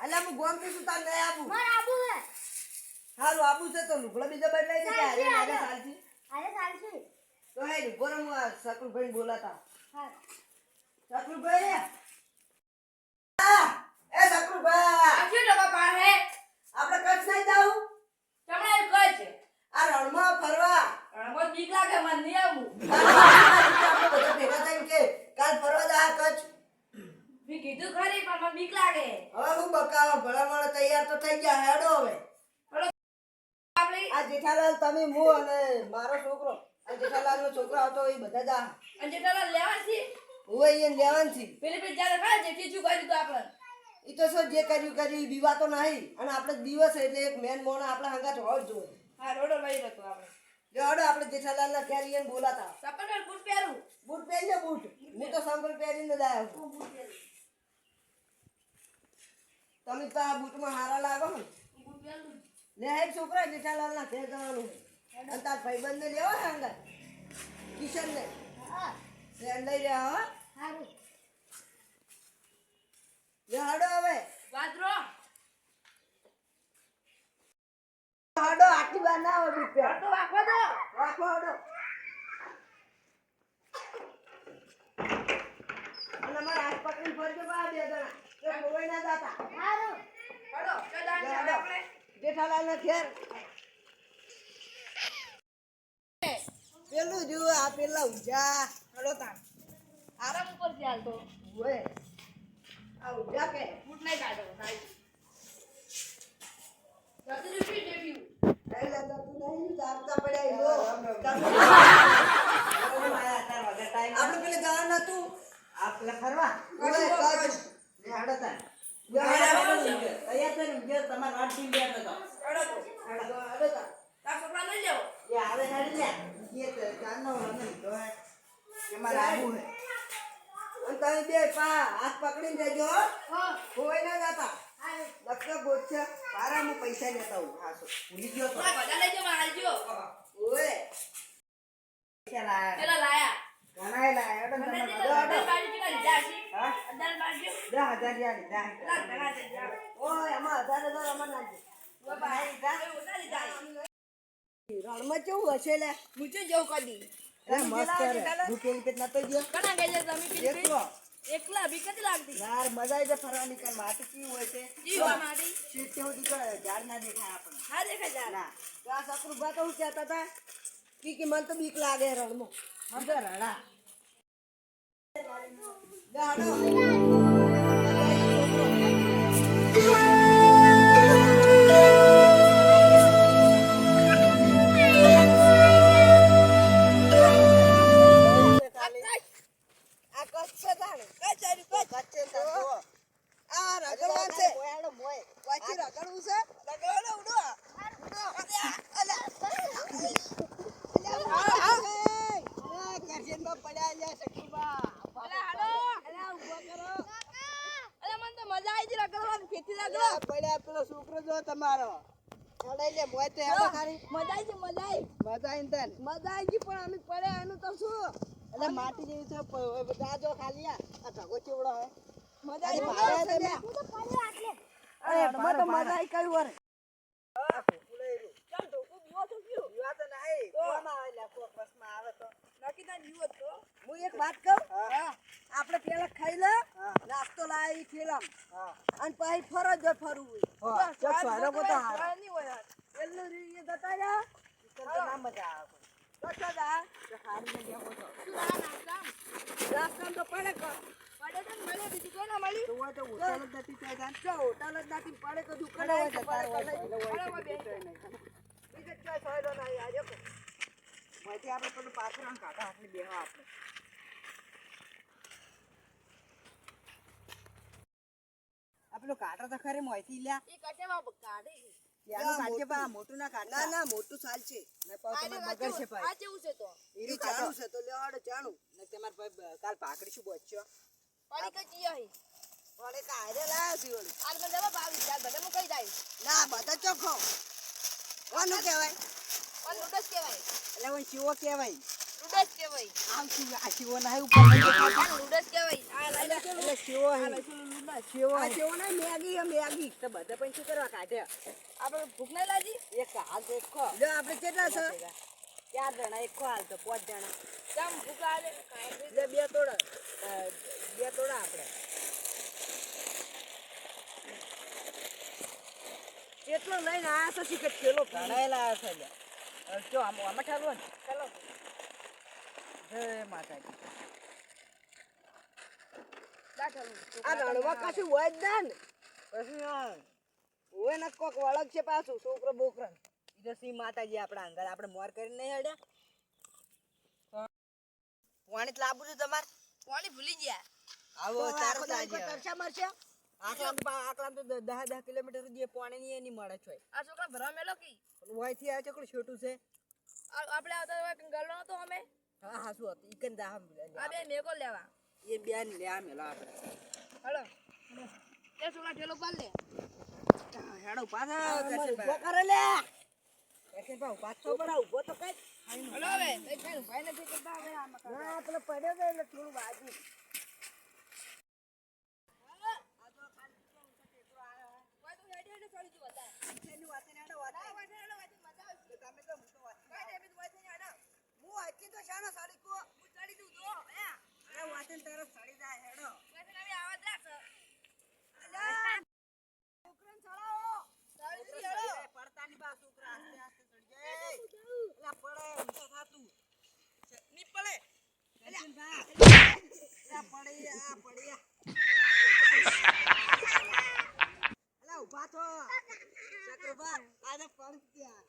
અલ્યા હું ગોમતી છું તાર આબુ હે હારું આબુ છે તો લુગડા બીજા બદલાઈ જાય અરે અરે સાલજી તો હે લુગો હું બોલાતા આ, એ શકરુભાઈ આપણે કચ્છ નહીં જાવું આ રણમાં ફરવા આપણે બધા ભેગા થઈને કે કાલ ફરવા જા કચ્છ કીધું ખરી મને બીક લાગે હવે હું બકાવા ભલામણ તૈયાર તો થઈ ગયા હેડો હવે. આપણે આ જેઠાલાલ તમે મુ અને મારો છોકરો. આ જેઠાલાલ નો છોકરો આવતો એ બધા જા. અને જેઠાલાલ લેવા છે? હું અહીંયા લેવાનું છે. પેલી પેલી જ્યારે ખરા જે ખીચું કર્યું હતું આપણે. એ તો શું જે કર્યું કર્યું વિવાહ તો નહીં. અને આપણે દિવસ એટલે એક મેન મોણ આપણા હંગાત હોવો જોઈએ. હા રોડો લઈ રહ્યો આપણે. જોડો આપણે જેઠાલાલ ના ઘેર બોલાતા. સપન બૂટ પહેરું. બૂટ પહેરજે બૂટ. હું તો સંભળ પહેરીને જ આવ્યો. છું. તમે તો આ બૂટમાં હારા લાગો ને. લે હે છોકરા જેઠાલાલ ના ઘેર જવાનું. અને તાર ભાઈબંધ ને લેવા હે અંદર? કિશન ને લઈ રહ્યા હો. લે હડો હવે. વાદરો. હડો આટલી વાર ના હોય રૂપિયા વાગવા દો. રાખો હડો. અને અમારા હાથ પકડીને ફરજો બહાર બે જણા. જો. આપણે. જેઠાલાલ ઘેર પેલું જુઓ આ પેલા ઉજા હલો તાન આરામ ઉપરથી હાલતો. હોય આ ઉજા કે? ફૂટ નહીં કાઢો સાહેબ જતી તો તું નહીં જાગતા પડ્યા આપણે પેલે જવાનું હતું આ ફરવા? બે પા હાથ પકડીને જજો હો. હા. ખોવાઈ ના જાતા. લખતો ગોચ્છા પારા હું પૈસા લેતા હું હાસો ભૂલી ગયો તો. બધા લઈ હાલજો ઓય પૈસા લાયા. પેલા લાયા. તે હા. રણમાં કેવું હશે લે? જેવું હું એકલો. બી લાગતી? યાર મજા આવી જાય ફરવાની કાલ માટી કેવું હોય છે. જીવા સીટ તો ઝાડ ના દેખાય આપણને. હા દેખાય ના. તો આ શકરુભા તો શું કહેતા હતા? કી કે મને તો બીક લાગે રણમાં સમજો રણા અલ્યા, પડ્યા પેલો છોકરો જો તમારો. ચડાઈ લે મોય તો હેડો ખાલી. મજા આવી છે મજા આવી મજા આઈને તને? મજા આવી ગઈ પણ અમે પડ્યા એનું તો શું? એટલે માટી જેવી છે ખાલી આ. ઢગો ચેવડો હે મજા આજે આવી મારે અરે એમાં તો મજા આવી કયું વરે. ચાલ ઢોકું તો કયું યુવા તો નહીં કોમાં આવે લે કોક બસમાં આવે તો નક્કી ના બીવો તો હું એક વાત કહું આપણે પેલા ખાઈ લે નાસ્તો લાવી પડે કો પડે. બીજે ક્યાંય સોયલો નહીં આજે કો મોયથી આપણે પેલું પાછળ આમ કાઢા બેહવા આપણે. આ આ કાંટો તો ખરે મોંથી લ્યા. ઈ કટેમાં કાઢી ત્યાંનું આ બા, મોટું. ના કાઢતા. ના ના મોટું સાલ છે. ને પાછું આ તમારે કેવું- બગડશે આ પાછું. છે તો. એ ચાણું છે તો લેવાડો ચાણું ને તમારે ભાઈ બ- કાલ પાકડીશું બોચ્યો. પાણી કઈ અહીં? પણ એક લાયો છે વળી. આ મને જવા ભાવી બધા હું કઈ જાય. ના બધા ચોખ્ખો. કોનું કહેવાય? પણ ડસ કહેવાય? એટલે ઓય શિવો કહેવાય. લુડસ કહેવાય. આમ શીવો- આ શિવો ના ઉપર. લઈ આ લુડસ કહેવાય. આ લાલા એટલે શીવો હે. શિવો આ શિવો ના મેગી હે મેગી. તો બધા પણ શું કરવા કાઢે. આપણે ભૂખ ના લાગી? એક હાલ તો એક ખો. જો આપણે કેટલા છે? ચાર જણા. એક ખો હાલ તો પાંચ જણા. કેમ ભૂખ લાગે? બે તોડા. બે તોડા આપણે. કેટલો લઈને આ સસી કે થેલો ઘણાયેલા છે. જો આમ આમાં ઠાલવો ને. ચાલો. જય માતાજી. આ રણવા કશું હોય જ ના ને. પછી હોય. ને કોક વળગ છે પાછું છોકરો બોકરા. સિંહ માતાજી આપણા અંગર આપણે મોર કરીને નહીં હડ્યા પાણી લાવવું છે તમારે? પાણી ભૂલી ગયા. આવો તાર દાડો કોઈ મરશે? આકલામ તો દહ દહ કિલોમીટર સુધી પાણી ની એની મળે છે આ છોકરા ભરવા મેલો કી? વાયથી આ ચકડું છોટું છે. આપણે આવતા હોય ગલ્લો નતો અમે? હા હા શું હતું? ઈકન દા આ બે મેકો લેવા. એ બેન લે આ મેલા આપણે. હલો. એ છોકરા ઠેલો પાડ લે. હેડો પાછા કરશે ઊભો કરે લે. કરશે પા પાછો બડા ઊભો તો કઈ. હલો હવે. કઈ ભાઈ નથી કરતા હવે આ મકાન. ના પેલો પડ્યો છે એટલે થોડું બાજુ કોઈ તો હેડે હેડે ચડી જુ હતા એની વાતે ને હેડો વાતે ના વાંચે હેડો વાંચે મજા આવશે તમે તો હું વાંચે તો શાનો સાડી કો હું ચડી જુ તો હે અરે વાતે ને તારો સડી જાય હેડો વાંચે ને હવે આવાજ રાખ છોકરો સડી જાય, પડતા ની બા છોકરા આસ્તે આસ્તે સડી જાય એલા પડે એમ તો થાતું ની પડે ટેન્શન બા એલા પડી આ પડી આ. થો ચક્રબા આને જાય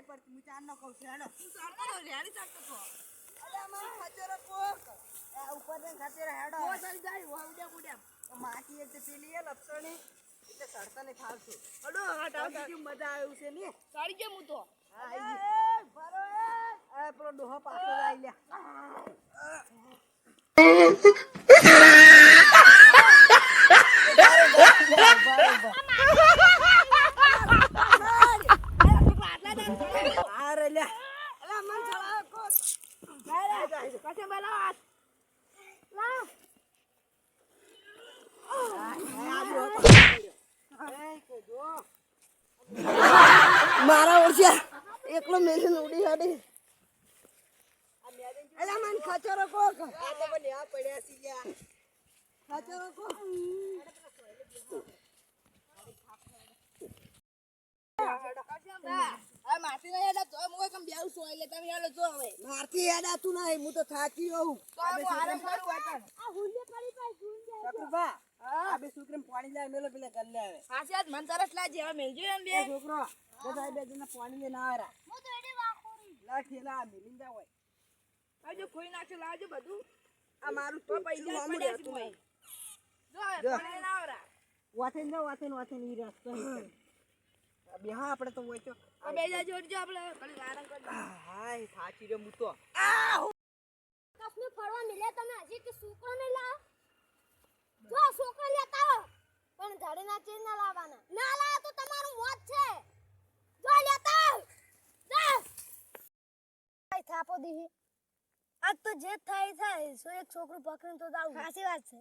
નહીં પડતી હું ચાર નો કહું છું. હેડો રેડી ચાલતો તો અલ્યા મારો ખચેરો કોક આ ઉપર ને ખચેરો હેડો. ઓ ચાલી જાય ઓ ઉડ્યા ઉડ્યા માટી એક તો પેલી એ લપસણી. એટલે સડતા ને ખાવશું હડો હા કેમ મજા આવ્યું છે ને? સારી કેમ હું તો? હા પેલો ડોહો પાછો આવી લ્યા આ રે લ્યા અલા મન ચલાવે કોક કશે બોલાવા મારા ઓળખ્યા એકલો મેલીને ઉડી હાડી અલા મન ખચરો કોક. આ તો મને આ પડ્યા છે લ્યા ખચરો કોક. આ નહીં હેડા તો હું કમ બેઉ છું એટલે તમે હેડો જો હવે મારથી યાદાતું નહીં હું તો. થાકી હોઉં તો હું આરામ કરું વાટણ ચક્રબા આ બે છોકરાને પાણી લાવે મેલો પેલા ગલ્લે આવે. હાસી આજ મન તરસ લાજી હવે મેલજો એમ બે. છોકરો બધા બે જણા પાણી લઈને આવેરા લા ઠેલા મિલિંદ હોય. આવજો ખોઈ નાખશે લાવજો બધું. આ મારું તો પૈસા પૈસા પડ્યા છે ભાઈ જો પાણી ના આવરા વાથે ને વાથે ને વાથે ને રસ્તો બે હા આપણે તો હોય તો. આ બે જા જોડજો આપણે ઘડી આરામ કરજો. હાય થાચી રે હું તો. કસમે ફરવા મિલ્યા તમે હજી કે છોકરો નહીં લાવ જો છોકરો લેતા આવો પણ ઝાડીના ચીજ ના લાવવાના ના લાવો તો તમારું મોત છે જો લેતા આવ જા કઈ થાપો દીહી આજ તો જે થાય થાય. સો એક છોકરું પકડીને તો જાવ? સાચી વાત છે.